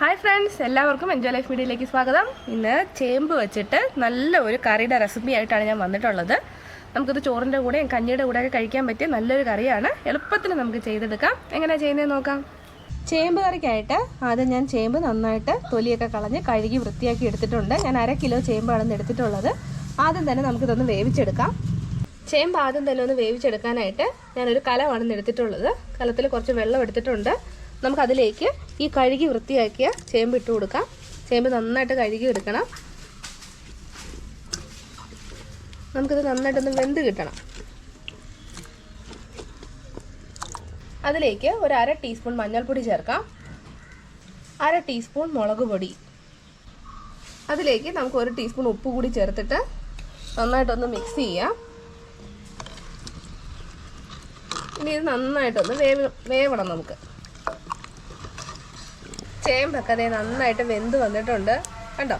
Hi friends എല്ലാവർക്കും enjoy life മീഡിയയിലേക്ക് സ്വാഗതം. ഇന്ന് ചേമ്പ് വെച്ചിട്ട് നല്ല ഒരു കറിയുടെ റെസിപ്പി ആയിട്ടാണ് ഞാൻ വന്നിട്ടുള്ളത്. നമുക്കിത് ചോറിന്റെ കൂടെയും കഞ്ഞിയുടെ കൂടെയൊക്കെ കഴിക്കാൻ പറ്റിയ നല്ലൊരു കറിയാണ്. എളുപ്പത്തിൽ നമുക്ക് ചെയ്തെടുക്കാം. എങ്ങനെയാണ് ചെയ്യുന്നത് നോക്കാം. ചേമ്പ് കറിക്കായിട്ട് ആദ്യം ഞാൻ ചേമ്പ് നന്നായിട്ട് തൊലിയൊക്കെ കളഞ്ഞ് കഴുകി വൃത്തിയാക്കി എടുത്തിട്ടുണ്ട്. ഞാൻ അര കിലോ ചേമ്പാണ് എടുത്തിട്ടുള്ളത്. ആദ്യം തന്നെ നമുക്കിതൊന്ന് വേവിച്ചെടുക്കാം. ചേമ്പ് ആദ്യം തന്നെ ഒന്ന് വേവിച്ചെടുക്കാനായിട്ട് ഞാനൊരു കലമാണ് എടുത്തിട്ടുള്ളത്. കലത്തിൽ കുറച്ച് വെള്ളം എടുത്തിട്ടുണ്ട്. നമുക്കതിലേക്ക് ഈ കഴുകി വൃത്തിയാക്കിയ ചേമ്പ് ഇട്ട് കൊടുക്കാം. ചേമ്പ് നന്നായിട്ട് കഴുകി എടുക്കണം നമുക്കിത് നന്നായിട്ടൊന്ന് വെന്ത് കിട്ടണം. അതിലേക്ക് ഒരു അര ടീസ്പൂൺ മഞ്ഞൾപ്പൊടി ചേർക്കാം. അര ടീസ്പൂൺ മുളക് പൊടി. അതിലേക്ക് നമുക്ക് ഒരു ടീസ്പൂൺ ഉപ്പ് കൂടി ചേർത്തിട്ട് നന്നായിട്ടൊന്ന് മിക്സ് ചെയ്യാം. ഇനി ഇത് നന്നായിട്ടൊന്ന് വേവ് വേവണം നമുക്ക്. ചേമ്പൊക്കെ അതേ നന്നായിട്ട് വെന്ത് വന്നിട്ടുണ്ട്. കണ്ടോ?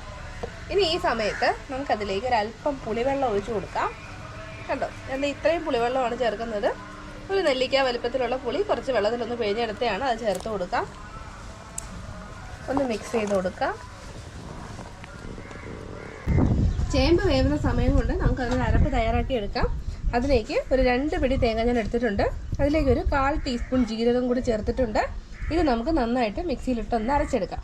ഇനി ഈ സമയത്ത് നമുക്കതിലേക്ക് ഒരു അല്പം പുളിവെള്ളം ഒഴിച്ചു കൊടുക്കാം. കണ്ടോ? എന്നാൽ ഇത്രയും പുളിവെള്ളമാണ് ചേർക്കുന്നത്. ഒരു നെല്ലിക്ക വലുപ്പത്തിലുള്ള പുളി കുറച്ച് വെള്ളത്തിലൊന്ന് പിഴിഞ്ഞെടുത്തെയാണ് അത് ചേർത്ത് കൊടുക്കാം. ഒന്ന് മിക്സ് ചെയ്ത് കൊടുക്കാം. ചേമ്പ് വേവുന്ന സമയം കൊണ്ട് നമുക്ക് അതിന് അരപ്പ് തയ്യാറാക്കി എടുക്കാം. അതിലേക്ക് ഒരു രണ്ട് പിടി തേങ്ങ ഞാൻ എടുത്തിട്ടുണ്ട്. അതിലേക്ക് ഒരു കാൽ ടീസ്പൂൺ ജീരകം കൂടി ചേർത്തിട്ടുണ്ട്. ഇത് നമുക്ക് നന്നായിട്ട് മിക്സിയിലിട്ടൊന്ന് അരച്ചെടുക്കാം.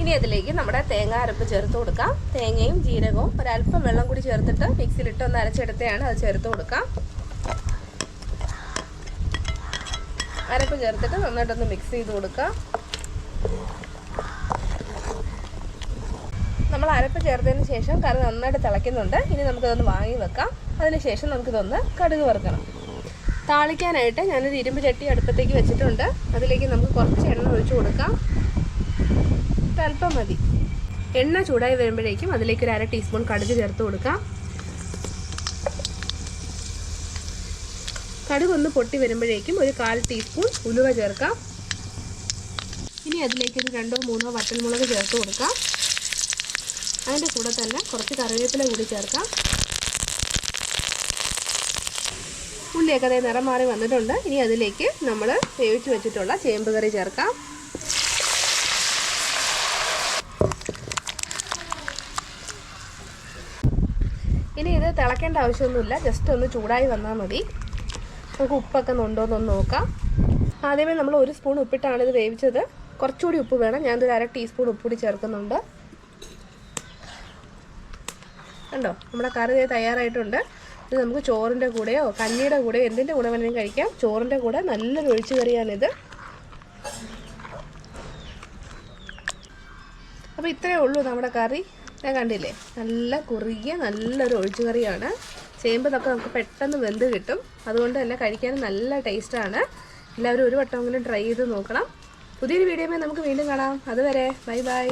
ഇനി അതിലേക്ക് നമ്മുടെ തേങ്ങ അരപ്പ് ചേർത്ത് കൊടുക്കാം. തേങ്ങയും ജീരകവും ഒരല്പം വെള്ളം കൂടി ചേർത്തിട്ട് മിക്സിയിലിട്ട് ഒന്ന് അരച്ചെടുത്തെയാണ് അത് ചേർത്ത് കൊടുക്കാം. അരപ്പ് ചേർത്തിട്ട് നന്നായിട്ടൊന്ന് മിക്സ് ചെയ്ത് കൊടുക്കാം. നമ്മൾ അരപ്പ് ചേർത്തതിന് ശേഷം കറി നന്നായിട്ട് തിളയ്ക്കുന്നുണ്ട്. ഇനി നമുക്കതൊന്ന് വാങ്ങി വെക്കാം. അതിനുശേഷം നമുക്കിതൊന്ന് കടുക് വറുക്കണം. താളിക്കാനായിട്ട് ഞാനൊരു ഇരുമ്പ് ചട്ടി അടുപ്പത്തേക്ക് വെച്ചിട്ടുണ്ട്. അതിലേക്ക് നമുക്ക് കുറച്ച് എണ്ണ ഒഴിച്ചു കൊടുക്കാം. അല്പം മതി. എണ്ണ ചൂടായി വരുമ്പോഴേക്കും അതിലേക്ക് ഒരു അര ടീസ്പൂൺ കടുക് ചേർത്ത് കൊടുക്കാം. കടുക് ഒന്ന് പൊട്ടി വരുമ്പോഴേക്കും ഒരു കാൽ ടീസ്പൂൺ ഉലുവ ചേർക്കാം. ഇനി അതിലേക്ക് ഒരു രണ്ടോ മൂന്നോ വറ്റൽമുളക് ചേർത്ത് കൊടുക്കാം. അതിന്റെ കൂടെ തന്നെ കുറച്ച് കറിവേപ്പില കൂടി ചേർക്കാം. ഉള്ളിയൊക്കെ അതേ നിറം മാറി വന്നിട്ടുണ്ട്. ഇനി അതിലേക്ക് നമ്മൾ വേവിച്ച് വെച്ചിട്ടുള്ള ചേമ്പ് കറി ചേർക്കാം. ഇനി ഇത് തിളക്കേണ്ട ആവശ്യമൊന്നുമില്ല. ജസ്റ്റ് ഒന്ന് ചൂടായി വന്നാൽ മതി. നമുക്ക് ഉപ്പൊക്കെ ഉണ്ടോ എന്നൊന്ന് നോക്കാം. ആദ്യമേ നമ്മൾ ഒരു സ്പൂൺ ഉപ്പിട്ടാണ് ഇത് വേവിച്ചത്. കുറച്ചുകൂടി ഉപ്പ് വേണം. ഞാനൊരു അര ടീസ്പൂൺ ഉപ്പ് കൂടി ചേർക്കുന്നുണ്ട്. കണ്ടോ? നമ്മുടെ കറി തയ്യാറായിട്ടുണ്ട്. ഇത് നമുക്ക് ചോറിന്റെ കൂടെയോ കഞ്ഞിയുടെ കൂടെയോ എന്തിന്റെ കൂടെ വേണമെങ്കിലും കഴിക്കാം. ചോറിന്റെ കൂടെ നല്ലൊരു ഒഴിച്ചു കറിയാണിത് അപ്പോൾ ഇത്രയേ ഉള്ളൂ നമ്മുടെ കറി. ഞാൻ കണ്ടില്ലേ? നല്ല കുറുകിയ നല്ലൊരു ഒഴിച്ചു കറിയാണ് ചേമ്പതൊക്കെ നമുക്ക് പെട്ടെന്ന് വെന്ത് കിട്ടും. അതുകൊണ്ട് തന്നെ കഴിക്കാൻ നല്ല ടേസ്റ്റാണ്. എല്ലാവരും ഒരു വട്ടമെങ്കിലും ട്രൈ ചെയ്ത് നോക്കണം. പുതിയൊരു വീഡിയോയിൽ നമുക്ക് വീണ്ടും കാണാം. അതുവരെ ബൈ ബൈ.